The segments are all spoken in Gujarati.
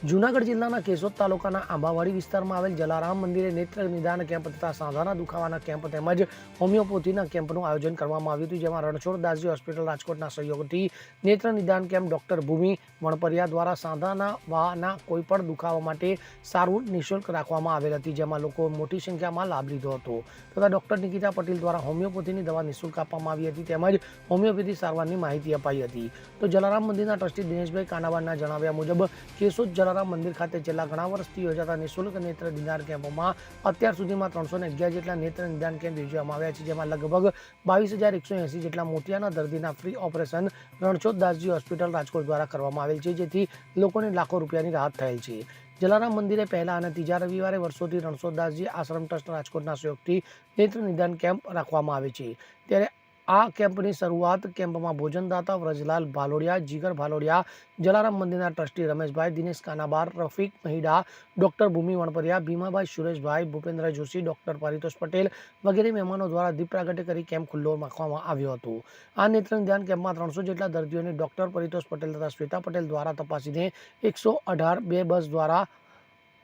જૂનાગઢ જિલ્લાના કેશોદ તાલુકાના આંબાવાડી વિસ્તારમાં આવેલ જલારામ મંદિરે નેત્ર નિદાન કેમ્પ તથા સાંધાના દુખાવાના કેમ્પ તેમજ હોમિયોપેથીના કેમ્પનું આયોજન કરવામાં આવ્યું હતું, જેમાં રણછોડ દાસજી હોસ્પિટલ રાજકોટના સહયોગથી નેત્ર નિદાન કેમ્પ ડોક્ટર ભૂમિ વણપરિયા દ્વારા સાંધાના વાના કોઈપણ દુખાવા માટે સારવાર નિઃશુલ્ક રાખવામાં આવેલ હતી, જેમાં લોકો મોટી સંખ્યામાં લાભ લીધો હતો તથા ડોક્ટર નિકિતા પટેલ દ્વારા હોમિયોપેથીની દવા નિઃશુલ્ક આપવામાં આવી હતી તેમજ હોમિયોપેથી સારવારની માહિતી અપાઈ હતી. તો જલારામ મંદિરના ટ્રસ્ટી દિનેશભાઈ કાનાવાના જણાવ્યા મુજબ, કેશોદ જલારામ મંદિર ખાતે છેલ્લા ઘણા વર્ષથી યોજાતા નિઃશુલ્ક નેત્ર નિદાન કેમ્પોમાં અત્યાર સુધીમાં ત્રણસો અગિયાર જેટલા નેત્ર નિદાન કેમ્પ યોજવામાં આવ્યા છે, જેમાં લગભગ બાવીસ હજાર એકસો એંસી જેટલા મોતિયાના દર્દીના free operation Ranchhod Dasji hospital Rajkot દ્વારા કરવામાં આવેલ છે, જેથી લોકોને લાખો રૂપિયાની રાહત થયેલ છે. જલારામ મંદિરે પહેલા અને ત્રીજા રવિવારે વર્ષોથી રણછોડદાસજી આશ્રમ ટ્રસ્ટ રાજકોટના સહયોગથી નેત્ર નિદાન કેમ્પ રાખવામાં આવે છે. ત્યારે આ કેમ્પની શરૂઆત કેમ્પમાં ભોજનદાતા વ્રજલાલ ભાલોડિયા, જીગર ભાલોડિયા, જલારામ મંદિરના trustee Rameshbhai, Dinesh Kanabar, Rafiq Mahida, doctor Bhumi Vanpariya, Bhimabhai Sureshbhai, Bhupendra Joshi, doctor Paritosh Patel વગેરે મહેમાનો દ્વારા દીપ પ્રાગટ્ય કરી કેમ્પ ખુલ્લો રાખવામાં આવ્યો હતો. આ નેત્ર ધ્યાન કેમ્પમાં ત્રણસો જેટલા દર્દીઓને ડોક્ટર પરિતોષ પટેલ તથા શ્વેતા પટેલ દ્વારા તપાસીને એકસો અઢાર બે બસ દ્વારા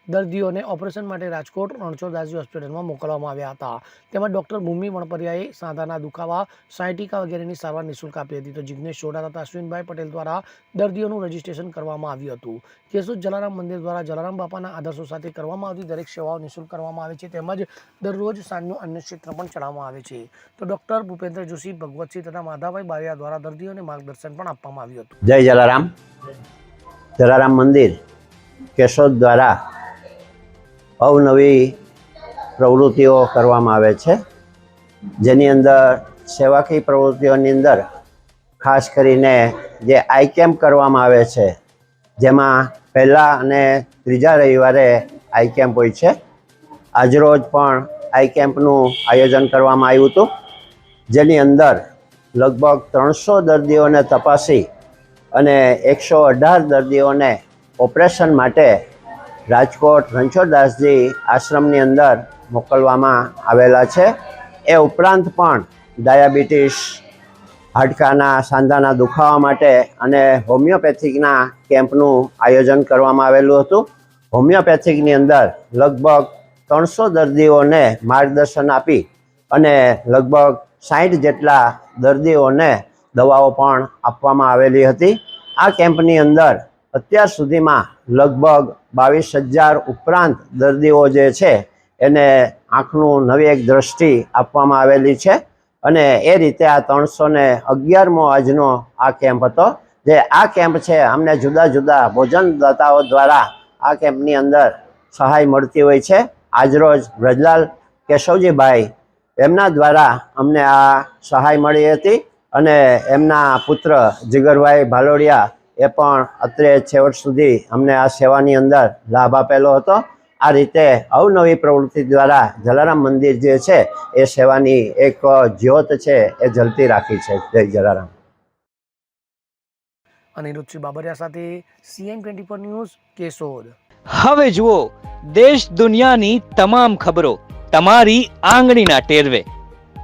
દર્દીઓને ઓપરેશન માટે રાજકોટ રણછોડદાસજી હોસ્પિટલમાં મોકલવામાં આવ્યા હતા. તેમાં ડોક્ટર ભૂમિ વણપરિયાએ સાંધાના દુખાવા, સાયટિકા વગેરેની સારવાર નિઃશુલ્ક આપી હતી. તો જિજ્ઞેશ સોડા તથા અશ્વિનભાઈ પટેલ દ્વારા દર્દીઓનું રજીસ્ટ્રેશન કરવામાં આવ્યું હતું. કેશોદ જલારામ મંદિર દ્વારા જલારામ બાપાના આદર્શો સાથે કરવામાં આવતી દરેક સેવાઓ નિઃશુલ્ક કરવામાં આવે છે તેમજ દરરોજ સાંજનું અન્ય ક્ષેત્ર પણ ચલાવવામાં આવે છે. તો ડોક્ટર ભૂપેન્દ્ર જોશી, ભગવતસિંહ તથા માધાભાઈ બારિયા દ્વારા દર્દીઓને માર્ગદર્શન પણ આપવામાં આવ્યું હતું. જય જલારામ. જલારામ મંદિર, કેશોદ દ્વારા અવનવી પ્રવૃત્તિઓ કરવામાં આવે છે, જેની અંદર સેવાકીય પ્રવૃત્તિઓની અંદર ખાસ કરીને જે આઈ કેમ્પ કરવામાં આવે છે, જેમાં પહેલા અને ત્રીજા રવિવારે આઈ કેમ્પ હોય છે. આજરોજ પણ આઈ કેમ્પનું આયોજન કરવામાં આવ્યું હતું, જેની અંદર લગભગ ત્રણસો દર્દીઓને તપાસી અને એકસો અઢાર દર્દીઓને ઓપરેશન માટે રાજકોટ રણછોડદાસજી આશ્રમની અંદર મોકલવામાં આવેલા છે. એ ઉપરાંત પણ ડાયાબિટીસ, હાડકાના સાંધાના દુખાવા માટે અને હોમિયોપેથિકના કેમ્પનું આયોજન કરવામાં આવેલું હતું. હોમિયોપેથિકની અંદર લગભગ ત્રણસો દર્દીઓને માર્ગદર્શન આપી અને લગભગ સાઠ જેટલા દર્દીઓને દવાઓ પણ આપવામાં આવેલી હતી. આ કેમ્પની અંદર અત્યાર સુધીમાં લગભગ બાવીસ હજાર ઉપરાંત દર્દીઓ જે છે, એને આંખનું નવી એક દ્રષ્ટિ આપવામાં આવેલી છે અને એ રીતે આ ત્રણસો ને અગિયારમો આજનો આ કેમ્પ હતો, જે આ કેમ્પ છે, અમને જુદા જુદા ભોજનદાતાઓ દ્વારા આ કેમ્પની અંદર સહાય મળતી હોય છે. આજરોજ વ્રજલાલ કેશવજીભાઈ એમના દ્વારા અમને આ સહાય મળી હતી અને એમના પુત્ર જીગરભાઈ ભાલોડિયા એ પણ અત્રે છેવટ સુધી અમને આ સેવાની અંદર લાભ આપેલો હતો. આ રીતે અવનવી પ્રવૃત્તિ દ્વારા જલારામ મંદિર જે છે એ સેવાની એક જ્યોત છે એ જલતી રાખી છે. જય જલારામ. અનિરુદ્ધસિંહ બાબરિયા સાથે CN twenty four news Keshod. હવે જુઓ દેશ દુનિયાની તમામ ખબરો તમારી આંગળીના ટેરવે.